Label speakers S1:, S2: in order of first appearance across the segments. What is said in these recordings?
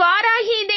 S1: இவ்வாறாகி இதை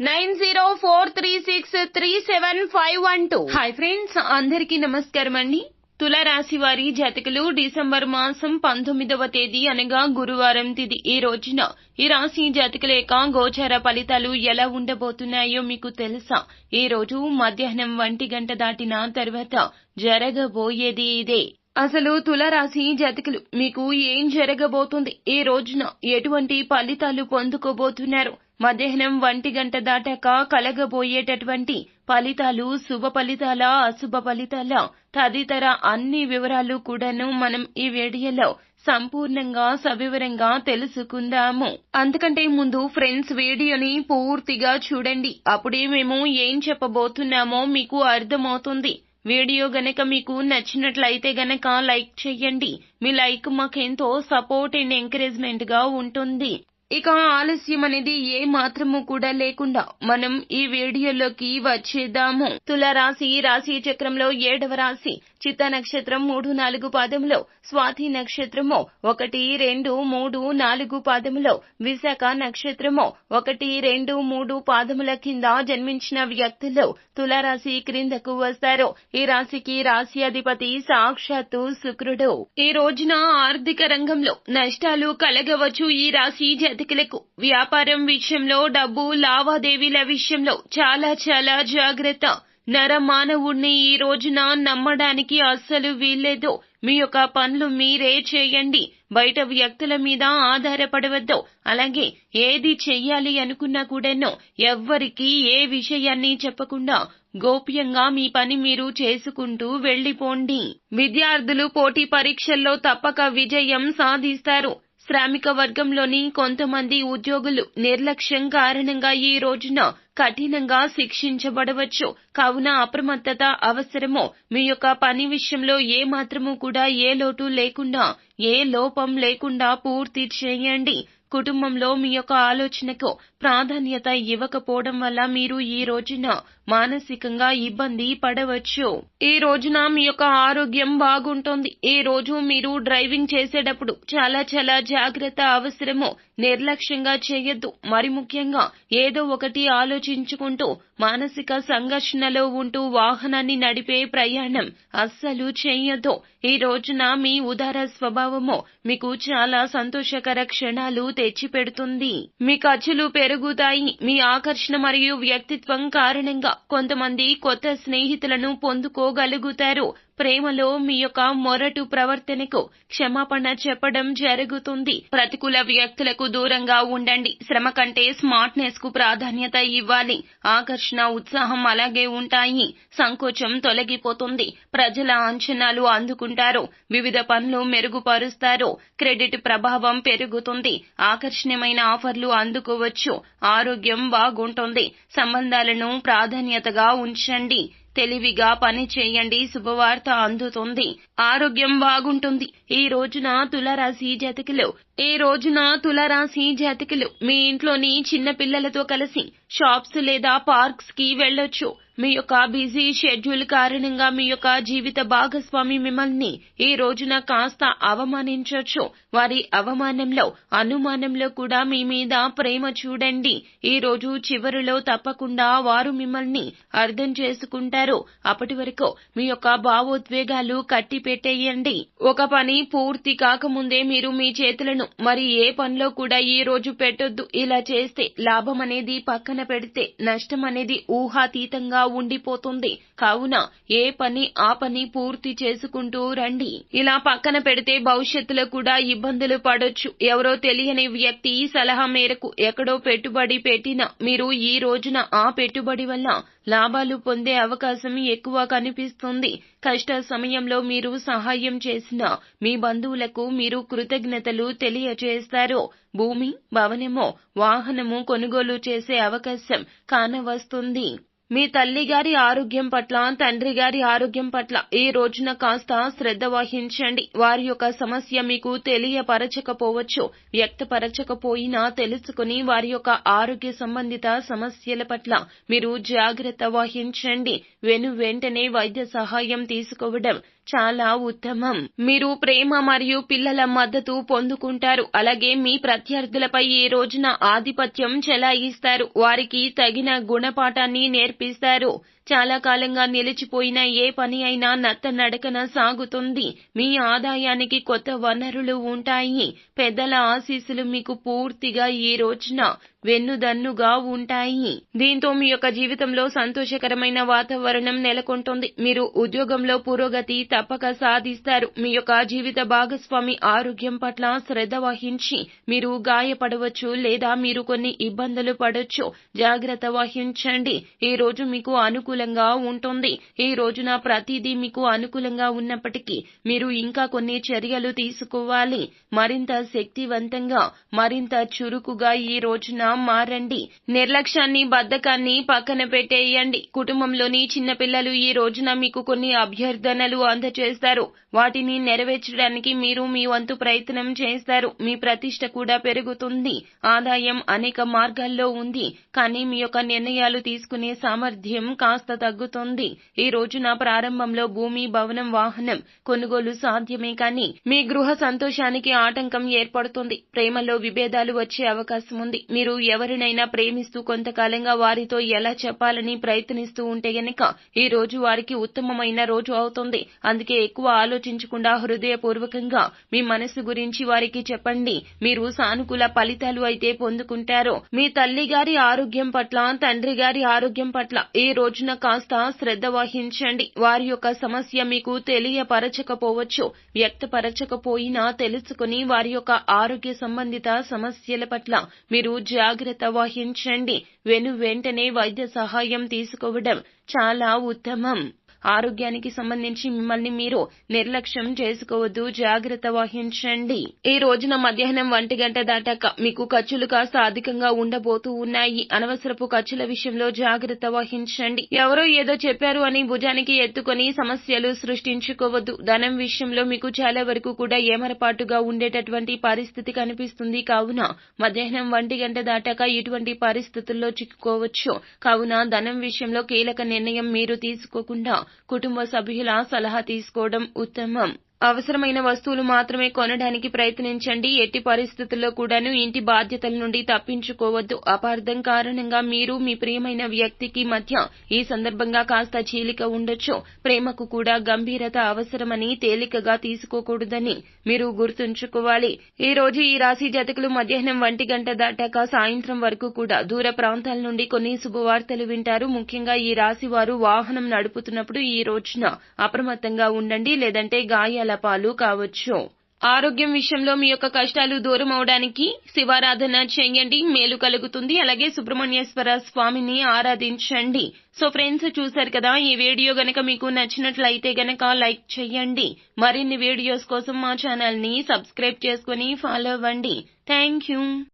S1: nine zero four three six three seven five one two. Hi friends అందరికీ నమస్కారం అండి. తులరాశి వారి జాతకులు డిసెంబర్ మాసం పంతొమ్మిదవ తేదీ అనగా గురువారం తిది. ఈ రోజున ఈ రాశి జాతకుల యొక్క గోచార ఫలితాలు ఎలా ఉండబోతున్నాయో మీకు తెలుసా? ఈ రోజు మధ్యాహ్నం ఒంటి గంట దాటిన తర్వాత జరగబోయేది ఇదే. అసలు తులరాశి జాతకులు మీకు ఏం జరగబోతుంది? ఈ రోజున ఎటువంటి ఫలితాలు పొందుకోబోతున్నారు? మధ్యాహ్నం ఒంటి గంట దాటాక కలగబోయేటటువంటి ఫలితాలు శుభ ఫలితాల అశుభ ఫలితాల తదితర అన్ని వివరాలు కూడాను మనం ఈ వీడియోలో సంపూర్ణంగా సవివరంగా తెలుసుకుందాము. అందుకంటే ముందు ఫ్రెండ్స్ వీడియోని పూర్తిగా చూడండి. అప్పుడే మేము ఏం చెప్పబోతున్నామో మీకు అర్థమవుతుంది. వీడియో గనక మీకు నచ్చినట్లయితే గనక లైక్ చేయండి. మీ లైక్ మాకెంతో సపోర్ట్ అండ్ ఎంకరేజ్మెంట్గా ఉంటుంది. ఇక ఆలస్యం అనేది ఏ మాత్రము కూడా లేకుండా మనం ఈ వీడియోలోకి వచ్చేద్దాము. తులరాశి రాశి చక్రంలో ఏడవ రాశి చిత్త నక్షత్రం మూడు నాలుగు పాదములో స్వాతి నక్షత్రము ఒకటి రెండు మూడు నాలుగు పాదములో విశాఖ నక్షత్రము ఒకటి రెండు మూడు పాదముల కింద జన్మించిన వ్యక్తులు తులరాశి క్రిందకు వస్తారు. ఈ రాశికి రాశి అధిపతి సాక్షాత్తు శుక్రుడు. ఈ రోజున ఆర్థిక రంగంలో నష్టాలు కలగవచ్చు. ఈ రాశి జాతకులకు వ్యాపారం విషయంలో డబ్బు లావాదేవీల విషయంలో చాలా చాలా జాగ్రత్త. నర మానవుణ్ణి ఈ రోజున నమ్మడానికి అస్సలు వీల్లేదు. మీ యొక్క పనులు మీరే చేయండి. బయట వ్యక్తుల మీద ఆధారపడవద్దు. అలాగే ఏది చెయ్యాలి అనుకున్నా కూడాను ఎవ్వరికి ఏ విషయాన్ని చెప్పకుండా గోప్యంగా మీ పని మీరు చేసుకుంటూ వెళ్ళిపోండి విద్యార్థులు పోటీ పరీక్షల్లో తప్పక విజయం సాధిస్తారు. శ్రామిక వర్గంలోని కొంతమంది ఉద్యోగులు నిర్లక్ష్యం కారణంగా ఈ రోజున కఠినంగా శిక్షించబడవచ్చు. కావున అప్రమత్తత అవసరమో మీ యొక్క పని విషయంలో ఏ మాత్రము కూడా ఏ లోటు లేకుండా ఏ లోపం లేకుండా పూర్తి చేయండి. కుటుంబంలో మీ యొక్క ఆలోచనకు ప్రాధాన్యత ఇవ్వకపోవడం వల్ల మీరు ఈ రోజున మానసికంగా ఇబ్బంది పడవచ్చు. ఈ రోజున మీ యొక్క ఆరోగ్యం బాగుంటుంది. ఈ రోజు మీరు డ్రైవింగ్ చేసేటప్పుడు చాలా చాలా జాగ్రత్త అవసరము. నిర్లక్ష్యంగా చేయొద్దు. మరి ముఖ్యంగా ఏదో ఒకటి ఆలోచించుకుంటూ మానసిక సంఘర్షణలో ఉంటూ వాహనాన్ని నడిపే ప్రయాణం అస్సలు చేయొద్దు. ఈ రోజున మీ ఉదార స్వభావము మీకు చాలా సంతోషకర క్షణాలు తెచ్చిపెడుతుంది. మీ ఖర్చులు పెరుగుతాయి మీ ఆకర్షణ మరియు వ్యక్తిత్వం కారణంగా కొంతమంది కొత్త స్నేహితులను పొందుకోగలుగుతారు. ప్రేమలో మీ యొక్క మొరటు ప్రవర్తనకు క్షమాపణ చెప్పడం జరుగుతుంది. ప్రతికూల వ్యక్తులకు దూరంగా ఉండండి. శ్రమ కంటే స్మార్ట్నెస్కు ప్రాధాన్యత ఇవ్వాలి. ఆకర్షణ ఉత్సాహం అలాగే ఉంటాయి. సంకోచం తొలగిపోతుంది. ప్రజల అంచనాలు అందుకుంటారు. వివిధ పనులు మెరుగుపరుస్తారు. క్రెడిట్ ప్రభావం పెరుగుతుంది. ఆకర్షణీయమైన ఆఫర్లు అందుకోవచ్చు. ఆరోగ్యం బాగుంటుంది. సంబంధాలను ప్రాధాన్యతగా ఉంచండి. తెలివిగా పని చేయండి శుభవార్త అందుతుంది ఆరోగ్యం బాగుంటుంది. ఈ రోజున తులరాశి జాతకులు ఈ రోజున తులరాశి జాతకులు మీ ఇంట్లోని చిన్న పిల్లలతో కలిసి షాప్స్ లేదా పార్క్స్కి వెళ్ళొచ్చు. మీ యొక్క బిజీ షెడ్యూల్ కారణంగా మీ యొక్క జీవిత భాగస్వామి మిమ్మల్ని ఈ రోజున కాస్త అవమానించొచ్చు. వారి అవమానంలో అనుమానంలో కూడా మీ మీద ప్రేమ చూడండి. ఈ రోజు చివరిలో తప్పకుండా వారు మిమ్మల్ని అర్థం చేసుకుంటారు. అప్పటి వరకు మీ యొక్క భావోద్వేగాలు కట్టి పెట్టేయండి ఒక పని పూర్తి కాకముందే మీరు మీ చేతులను మరి ఏ పనిలో కూడా ఈ రోజు పెట్టొద్దు. ఇలా చేస్తే లాభం అనేది పక్కన పెడితే నష్టం అనేది ఊహాతీతంగా ఉండిపోతుంది. కావున ఏ పని ఆ పని పూర్తి చేసుకుంటూ రండి. ఇలా పక్కన పెడితే భవిష్యత్తులో కూడా ఇబ్బందులు పడొచ్చు. ఎవరో తెలియని వ్యక్తి సలహా మేరకు ఎక్కడో పెట్టుబడి పెట్టిన మీరు ఈ రోజున ఆ పెట్టుబడి వల్ల లాభాలు పొందే అవకాశం ఎక్కువ కనిపిస్తుంది. కష్ట సమయంలో మీరు సహాయం చేసిన మీ బంధువులకు మీరు కృతజ్ఞతలు తెలియజేస్తారు భూమి భవనము వాహనము కొనుగోలు చేసే అవకాశం కానవస్తుంది. మీ తల్లి గారి ఆరోగ్యం పట్ల తండ్రి గారి ఆరోగ్యం పట్ల ఈ రోజున కాస్త శ్రద్ధ వహించండి. వారి యొక్క సమస్య మీకు తెలియపరచకపోవచ్చు వ్యక్తపరచకపోయినా తెలుసుకుని వారి యొక్క ఆరోగ్య సంబంధిత సమస్యల పట్ల మీరు జాగ్రత్త వహించండి. వెను వెంటనే వైద్య సహాయం తీసుకోవడం చాలా ఉత్తమం. మీరు ప్రేమ మరియు పిల్లల మద్దతు పొందుకుంటారు. అలాగే మీ ప్రత్యర్థులపై ఈ రోజున ఆధిపత్యం చెలాయిస్తారు. వారికి తగిన గుణపాఠాన్ని నేర్పిస్తారు. చాలా కాలంగా నిలిచిపోయిన ఏ పని అయినా నత్త నడకన సాగుతుంది. మీ ఆదాయానికి కొత్త వనరులు ఉంటాయి. పెద్దల ఆశీస్సులు మీకు పూర్తిగా ఈ రోజున వెన్నుదన్నుగా ఉంటాయి. దీంతో మీ యొక్క జీవితంలో సంతోషకరమైన వాతావరణం నెలకొంటుంది. మీరు ఉద్యోగంలో పురోగతి తప్పక సాధిస్తారు. మీ యొక్క జీవిత భాగస్వామి ఆరోగ్యం పట్ల శ్రద్ధ వహించి మీరు గాయపడవచ్చు లేదా మీరు కొన్ని ఇబ్బందులు పడవచ్చు జాగ్రత్త వహించండి. ఈ రోజు మీకు అనుకూలంగా ఉంటుంది. ఈ రోజున ప్రతిదీ మీకు అనుకూలంగా ఉన్నప్పటికీ మీరు ఇంకా కొన్ని చర్యలు తీసుకోవాలి. మరింత శక్తివంతంగా మరింత చురుకుగా ఈ రోజున మారండి. నిర్లక్ష్యాన్ని బద్ధకాన్ని పక్కన పెట్టేయండి. కుటుంబంలోని చిన్నపిల్లలు ఈ రోజున మీకు కొన్ని అభ్యర్థనలు అందజేస్తారు వాటిని నెరవేర్చడానికి మీరు మీ వంతు ప్రయత్నం చేస్తారు. మీ ప్రతిష్ట కూడా పెరుగుతుంది. ఆదాయం అనేక మార్గాల్లో ఉంది. కానీ మీ యొక్క నిర్ణయాలు తీసుకునే సామర్థ్యం కాస్త కాస్త తగ్గుతోంది. ఈ రోజున ప్రారంభంలో భూమి భవనం వాహనం కొనుగోలు సాధ్యమే కానీ మీ గృహ సంతోషానికి ఆటంకం ఏర్పడుతుంది. ప్రేమలో విభేదాలు వచ్చే అవకాశం ఉంది. మీరు ఎవరినైనా ప్రేమిస్తూ కొంతకాలంగా వారితో ఎలా చెప్పాలని ప్రయత్నిస్తూ ఉంటే గనక ఈ రోజు వారికి ఉత్తమమైన రోజు అవుతుంది. అందుకే ఎక్కువ ఆలోచించకుండా హృదయపూర్వకంగా మీ మనసు గురించి వారికి చెప్పండి. మీరు సానుకూల ఫలితాలు అయితే పొందుకుంటారో. మీ తల్లి గారి ఆరోగ్యం పట్ల తండ్రి గారి ఆరోగ్యం పట్ల ఈ రోజున కాస్త శ్రద్ధ వహించండి. వారి యొక్క సమస్య మీకు తెలియపరచకపోవచ్చు. వ్యక్తపరచకపోయినా తెలుసుకుని వారి యొక్క ఆరోగ్య సంబంధిత సమస్యల పట్ల మీరు జాగ్రత్త వహించండి. వెను వెంటనే వైద్య సహాయం తీసుకోవడం చాలా ఉత్తమం. ఆరోగ్యానికి సంబంధించి మిమ్మల్ని మీరు నిర్లక్ష్యం చేసుకోవద్దు. జాగ్రత్త వహించండి. ఈ రోజున మధ్యాహ్నం ఒంటి గంట దాటాక మీకు ఖర్చులు కాస్త అధికంగా ఉండబోతూ ఉన్నాయి. అనవసరపు ఖర్చుల విషయంలో జాగ్రత్త వహించండి. ఎవరో ఏదో చెప్పారు అని భుజానికి ఎత్తుకొని సమస్యలు సృష్టించుకోవద్దు. ధనం విషయంలో మీకు చాలా వరకు కూడా ఏమరపాటుగా ఉండేటటువంటి పరిస్థితి కనిపిస్తుంది. కావున మధ్యాహ్నం ఒంటి గంట దాటాక ఇటువంటి పరిస్థితుల్లో చిక్కుకోవచ్చు. కావున ధనం విషయంలో కీలక నిర్ణయం మీరు తీసుకోకుండా కుటుంబ సభ్యుల సలహా తీసుకోవడం ఉత్తమం. అవసరమైన వస్తువులు మాత్రమే కొనడానికి ప్రయత్నించండి. ఎట్టి పరిస్థితుల్లో కూడాను ఇంటి బాధ్యతల నుండి తప్పించుకోవద్దు. అపార్థం కారణంగా మీరు మీ ప్రియమైన వ్యక్తికి మధ్య ఈ సందర్భంగా కాస్త చీలిక ఉండొచ్చు. ప్రేమకు కూడా గంభీరత అవసరమని తేలికగా తీసుకోకూడదని మీరు గుర్తుంచుకోవాలి. ఈ రోజు ఈ రాశి జతకులు మధ్యాహ్నం ఒంటి గంట దాటాక సాయంత్రం వరకు కూడా దూర ప్రాంతాల నుండి కొన్ని శుభవార్తలు వింటారు. ముఖ్యంగా ఈ రాశి వారు వాహనం నడుపుతున్నప్పుడు ఈ రోజున అప్రమత్తంగా ఉండండి. లేదంటే గాయాల పాలు కావచ్చు. ఆరోగ్యం విషయంలో మీ యొక్క కష్టాలు దూరం అవడానికి శివారాధన చేయండి మేలు కలుగుతుంది. అలాగే సుబ్రహ్మణ్యేశ్వర స్వామిని ఆరాధించండి. సో ఫ్రెండ్స్ చూశారు కదా ఈ వీడియో గనక మీకు నచ్చినట్లయితే గనక లైక్ చేయండి. మరిన్ని వీడియోస్ కోసం మా ఛానల్ని సబ్స్క్రైబ్ చేసుకుని ఫాలో అవ్వండి. Thank you